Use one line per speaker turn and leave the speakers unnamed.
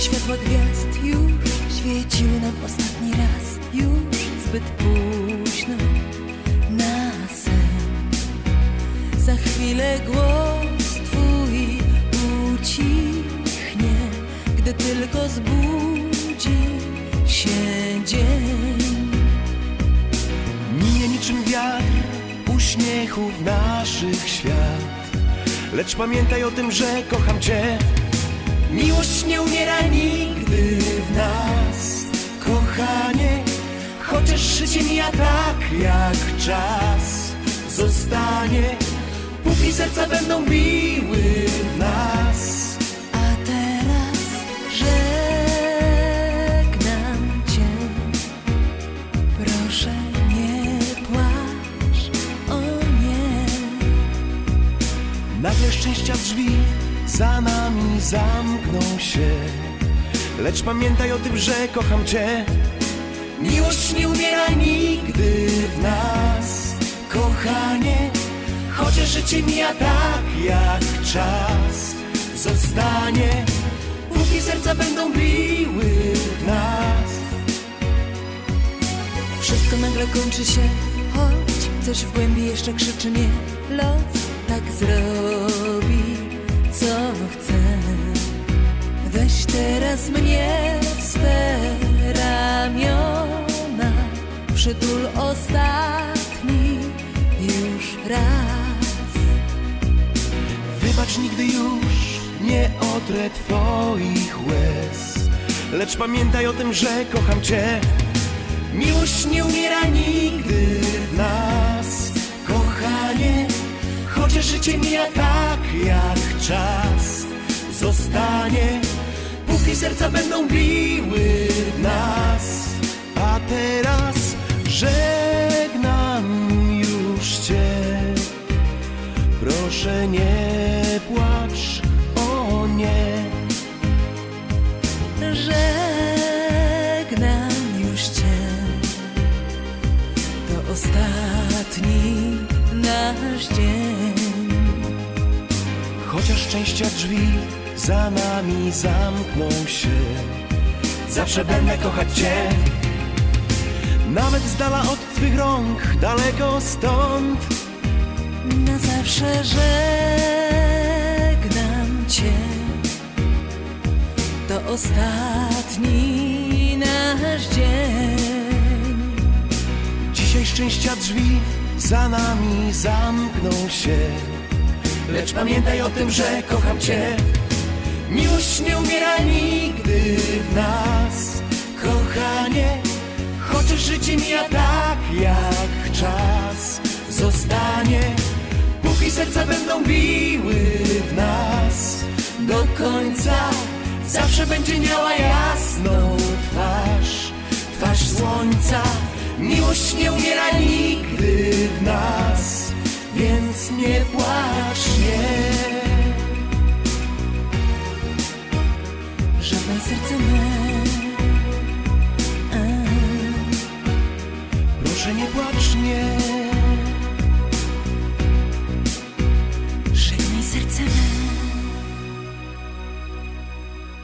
światła gwiazd już świeciły nam ostatni raz. Już zbyt późno na sen. Za chwilę głos twój ucichnie Gdy tylko zbudzi się dzień.
Minie niczym wiatr uśmiechów naszych świat Lecz pamiętaj o tym, że kocham Cię Miłość nie umiera nigdy w nas Kochanie, chociaż życie mija tak jak czas Zostanie, póki serca będą biły w nas.
A teraz żegnam cię. Proszę nie płacz, o nie
Nagle szczęścia drzwi za nami zamkną się. Lecz pamiętaj o tym, że kocham Cię. Miłość nie umiera nigdy w nas Kochanie, chociaż życie mija tak jak czas Zostanie, póki serca będą biły w nas.
Wszystko nagle kończy się, choć coś w głębi jeszcze krzyczy nie Los Przytul ostatni już raz.
Wybacz nigdy już nie otrę twoich łez Lecz pamiętaj o tym, że kocham cię. Miłość nie umiera nigdy w nas Kochanie, chociaż życie mija tak jak czas. Zostanie, póki serca będą biły Proszę nie płacz, o nie.
Żegnam już cię. To ostatni nasz dzień.
Chociaż szczęścia drzwi za nami zamkną się Zawsze będę kochać Cię. Nawet z dala od Twych rąk, daleko stąd
zawsze żegnam cię. To ostatni nasz dzień.
Dzisiaj szczęścia drzwi za nami zamkną się. Lecz pamiętaj o tym, że kocham Cię. Miłość nie umiera nigdy w nas. Kochanie, chociaż życie mija tak będą biły w nas. Do końca zawsze będzie miała jasną twarz. Twarz słońca, miłość nie umiera nigdy w nas Więc nie płacz, nie
Żadne serce me
Proszę nie płacz, nie